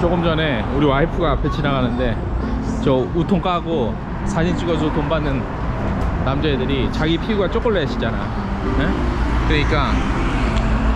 조금 전에 우리 와이프가 앞에 지나가는데 저 우통 까고 사진 찍어서 돈 받는 남자애들이 자기 피부가 초콜릿이잖아 네? 그러니까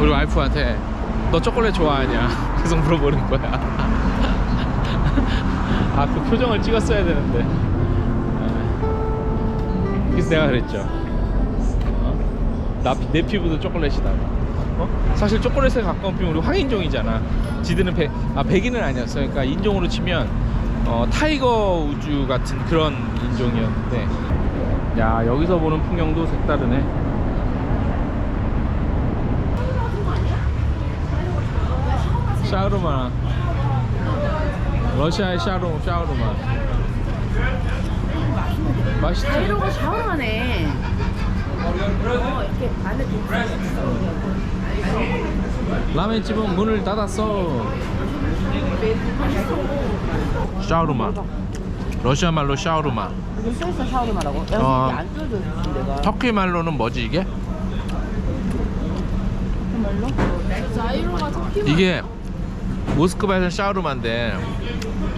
우리 와이프한테 너 초콜릿 좋아하냐 계속 물어보는 거야 아 그 표정을 찍었어야 되는데 네. 그래서 내가 그랬죠 어? 나, 내 피부도 초콜릿이다 어? 사실 초콜릿에 가까운 피부 우리 황인종이잖아 지들은 백, 아 백인은 아니었어 그러니까 인종으로 치면 어, 타이거 우주 같은 그런 인종이었는데 야 여기서 보는 풍경도 색다르네 샤르마 러시아의 샤르, 샤르마 맛있지? 이러고 샤워하네. 어, 이렇게 안에 라멘집은 문을 닫았어 샤르마 러시아 말로 샤르마 여기 써있어 샤워하라고. 어. 안 내가. 터키 말로는 뭐지 이게? 정말로? 자이로가 터키 이게 모스크바에서 샤르마인데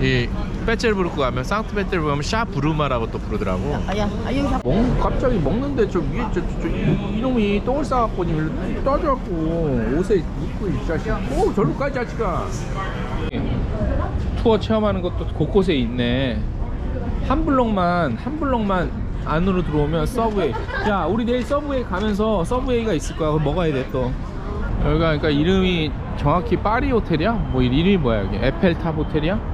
이 페체르부르크 가면 상트페테르부르크 가면 샤브루마라고 또 부르더라고. 아야, 아 샤. 먹, 갑자기 먹는데 저 위에 저, 저, 저 이, 이놈이 똥을 싸갖고 일로 떠져갖고 옷에 입고 이 자식. 오 절로 가이 자식아. 투어 체험하는 것도 곳곳에 있네. 한 블록만 한 블록만 안으로 들어오면 서브웨이. 야 우리 내일 서브웨이 가면서 서브웨이가 있을 거야. 먹어야 돼또. 여기가 그러니까 이름이 정확히 파리 호텔이야? 뭐 이름이 뭐야 여기 에펠탑 호텔이야?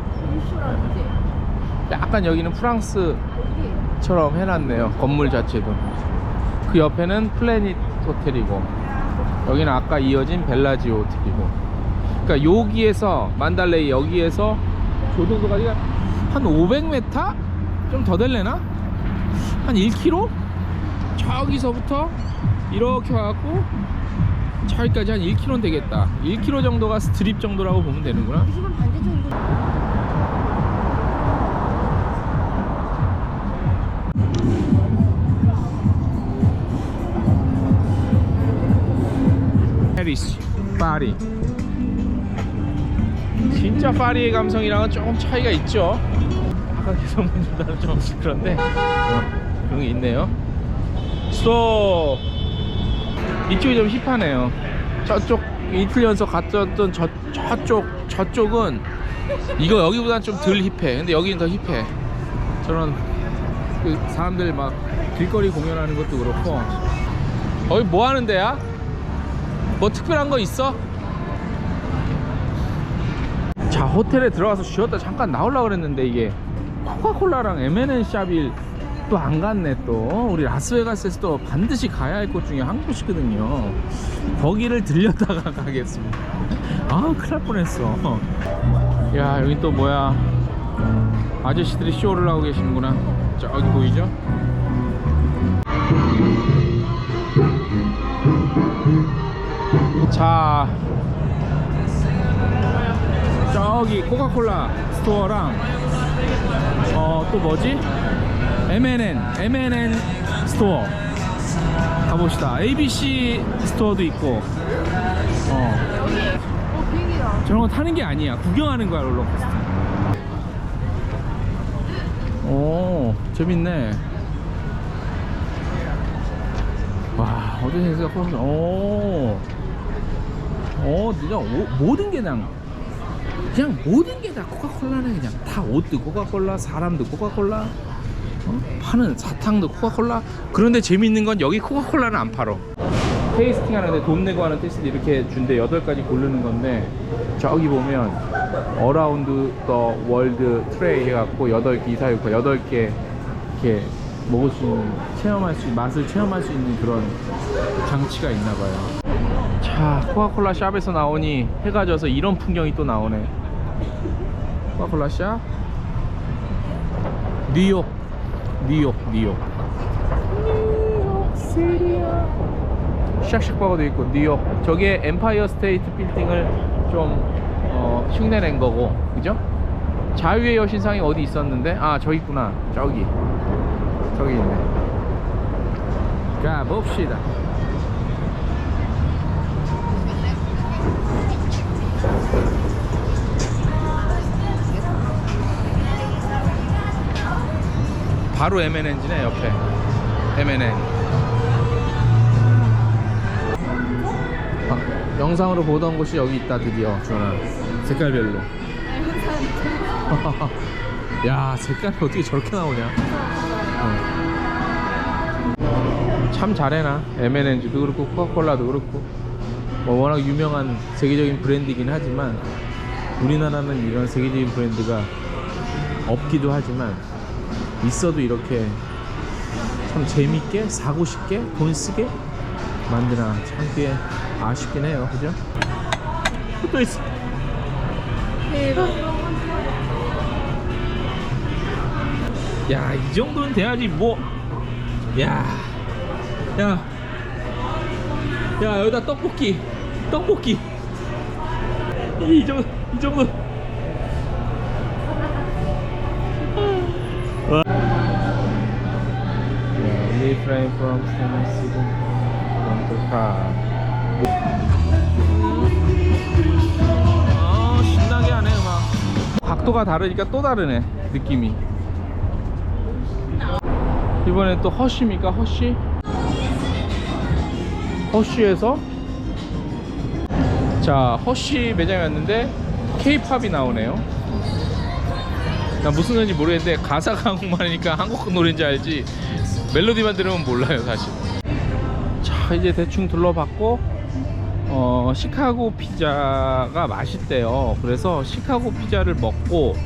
약간 여기는 프랑스처럼 해놨네요 건물 자체도 그 옆에는 플래닛 호텔이고 여기는 아까 이어진 벨라지오 호텔이고 그러니까 여기에서 만달레이 여기에서 저 정도까지가 한 500m? 좀 더 될래나? 한 1km? 저기서부터 이렇게 와갖고 저기까지 한 1km는 되겠다 1km 정도가 스트립 정도라고 보면 되는구나 페리스 파리 진짜 파리의 감성이랑은 조금 차이가 있죠? 아까 개성문보다는 좀 그런데 어, 그런 게 있네요. 스톱! 이쪽이 좀 힙하네요. 저쪽 이틀 연속 갔던 저, 저쪽 저쪽은 이거 여기보다는 좀 덜 힙해. 근데 여기는 더 힙해. 저런 그 사람들 막 길거리 공연하는 것도 그렇고. 거기 뭐 하는 데야? 뭐 특별한 거 있어? 자 호텔에 들어가서 쉬었다 잠깐 나오려고 그랬는데 이게 코카콜라랑 M&M 샵이 또 안 갔네 또. 우리 라스베가스에서 또 반드시 가야 할 곳 중에 한 곳이거든요. 거기를 들렸다가 가겠습니다. 아 큰일 날 뻔했어. 야 여기 또 뭐야? 아저씨들이 쇼를 하고 계시는구나. 저기 보이죠? 자 저기 코카콜라 스토어랑 어 또 뭐지? M&N M&N 스토어 가봅시다. ABC 스토어도 있고 어. 저런 거 타는 게 아니야. 구경하는 거야 롤러코스터. 오 재밌네. 와 어제 생각보다 오 어, 진짜? 오- 모든 게 그냥 그냥 모든 게 다 코카콜라네 그냥. 다 옷도 코카콜라 사람도 코카콜라 어? 파는 사탕도 코카콜라. 그런데 재밌는 건 여기 코카콜라는 안 팔어. 테이스팅 하는데 돈 내고 하는 테이스트 이렇게 준대. 8가지 고르는 건데 저기 보면 어라운드 더 월드 트레이 해갖고 8개 이사육과 8개 이렇게 먹을 수 있는 체험할 수 맛을 체험할 수 있는 그런 장치가 있나 봐요. 자 코카콜라 샵에서 나오니 해가 져서 이런 풍경이 또 나오네. 코카콜라 샵. 뉴욕. 뉴욕 뉴욕. 뉴욕 시리아 샥샥바가도 있고 뉴욕. 저게 엠파이어 스테이트 빌딩을 좀 어, 흉내낸 거고 그죠? 자유의 여신상이 어디 있었는데? 아 저기 있구나. 저기. 저기 있네. 가봅시다 바로 M&N지네 옆에. M&N 아, 영상으로 보던 곳이 여기 있다 드디어 주원아 색깔별로. 야 색깔이 어떻게 저렇게 나오냐? 어. 참 잘해놔. M&N지도 그렇고 코카콜라도 그렇고. 뭐 워낙 유명한 세계적인 브랜드이긴 하지만 우리나라는 이런 세계적인 브랜드가 없기도 하지만 있어도 이렇게 참 재밌게 사고 싶게 돈 쓰게 만드나 참 꽤 아쉽긴 해요. 그죠? 또 있어. 야이 정도는 돼야지 뭐. 야, 야, 야 여기다 떡볶이, 떡볶이. 이 정도, 이 정도. 와. Yeah, we fly from Tennessee to Prague. 아 신나게 하네 음악. 각도가 다르니까 또 다르네 느낌이. 이번엔 또 허쉬입니까 허쉬? 허쉬에서 자 허쉬 매장에 왔는데 케이팝이 나오네요. 나 무슨 노래인지 모르겠는데 가사가 한국말이니까 한국 노래인지 알지? 멜로디만 들으면 몰라요 사실. 자 이제 대충 둘러봤고 어 시카고 피자가 맛있대요. 그래서 시카고 피자를 먹고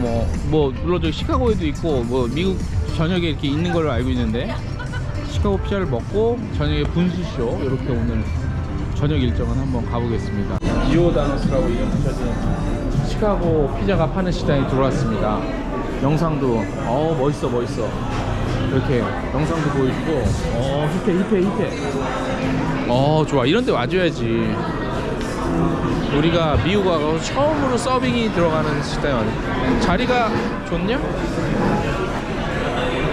뭐, 뭐, 물론 저기 시카고에도 있고, 뭐, 미국 전역에 이렇게 있는 걸로 알고 있는데, 피자를 먹고, 저녁에 분수쇼, 이렇게 오늘 저녁 일정은 한번 가보겠습니다. 지오다노스라고 이름 붙여진 시카고 피자가 파는 시장에 들어왔습니다. 영상도, 어, 멋있어, 멋있어. 이렇게 영상도 보여주고, 어, 힙해, 힙해, 힙해. 어, 좋아. 이런 데 와줘야지. 우리가 미국 와서 처음으로 서빙이 들어가는 식당에 왔네 자리가 좋냐?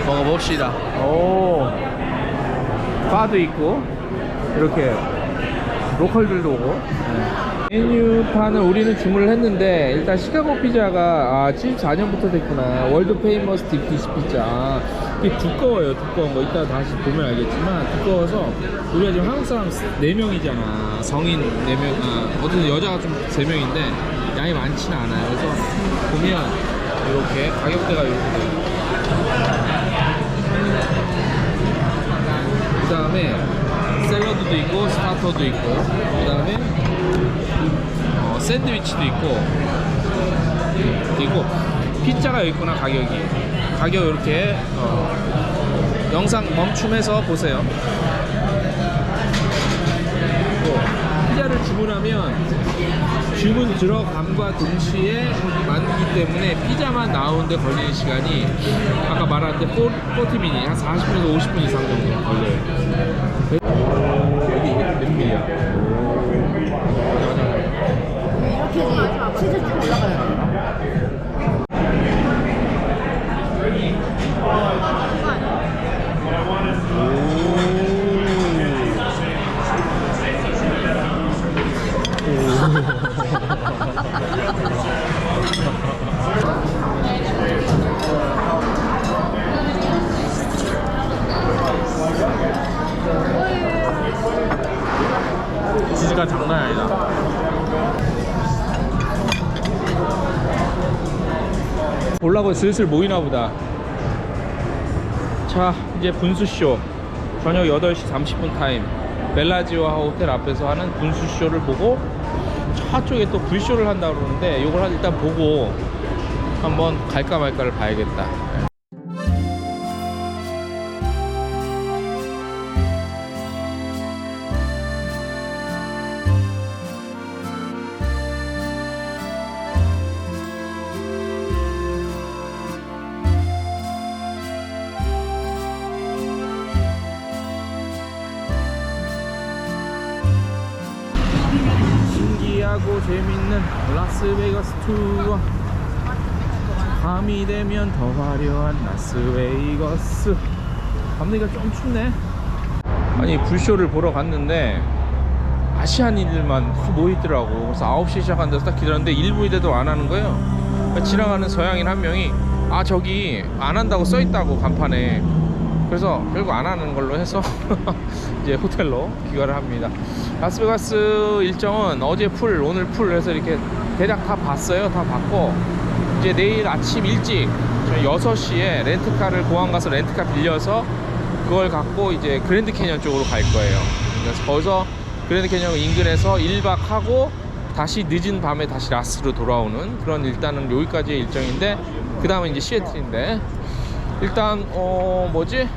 먹어봅시다 오 바도 있고 이렇게 로컬들도 오고. 네. 메뉴판을 우리는 주문을 했는데 일단 시카고 피자가 아 74년부터 됐구나. 월드 페이머스 딥피시 피자. 아, 이게 두꺼워요 두꺼운 거. 이따 다시 보면 알겠지만 두꺼워서 우리가 지금 한국 사람 4명이잖아. 성인 4명 아 어쨌든 여자가 좀 3명인데 양이 많지는 않아요. 그래서 보면 이렇게 가격대가 이렇게 돼요 다음에 샐러드도 있고 스타터도 있고 그 다음에 어, 샌드위치도 있고 그리고 피자가 있구나 가격이. 가격 이렇게 어, 영상 멈춤해서 보세요 주문하면 주문 들어감과 동시에 만들기 때문에 피자만 나오는데 걸리는 시간이 아까 말한 데 40미니 한 40분에서 50분 이상 정도 걸려요 여기 이게 몇 밀이야? 이렇게 치즈 쭉 올라가요. 보려고 슬슬 모이나 보다. 자, 이제 분수쇼. 저녁 8시 30분 타임. 벨라지오하 호텔 앞에서 하는 분수쇼를 보고 저쪽에 또 불쇼를 한다 그러는데 이걸 일단 보고 한번 갈까 말까를 봐야겠다. 신기하고 재밌는 라스베이거스 투어. 밤이 되면 더 화려한 라스베이거스. 밤내가 좀 춥네. 아니 불쇼를 보러 갔는데 아시아인들만 모이더라고. 그래서 9시 시작한다서 딱 기다렸는데 1분이 돼도 안 하는 거예요. 그러니까 지나가는 서양인 한 명이 아 저기 안 한다고 써 있다고 간판에 그래서 결국 안 하는 걸로 해서 이제 호텔로 귀가를 합니다. 라스베가스 일정은 어제 풀, 오늘 풀 해서 이렇게 대략 다 봤어요. 다 봤고 이제 내일 아침 일찍 저희 6시에 렌트카를 공항 가서 렌트카 빌려서 그걸 갖고 이제 그랜드 캐년 쪽으로 갈 거예요. 그래서 거기서 그랜드 캐년 인근에서 1박 하고 다시 늦은 밤에 다시 라스로 돌아오는 그런 일단은 여기까지의 일정인데 그 다음에 이제 시애틀인데 일단 어 뭐지?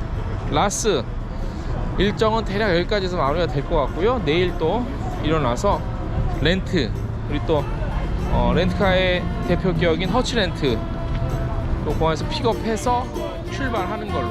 라스. 일정은 대략 여기까지서 마무리가 될 것 같고요. 내일 또 일어나서 렌트 우리 또 어, 렌트카의 대표 기업인 허치 렌트 또 공항에서 픽업해서 출발하는 걸로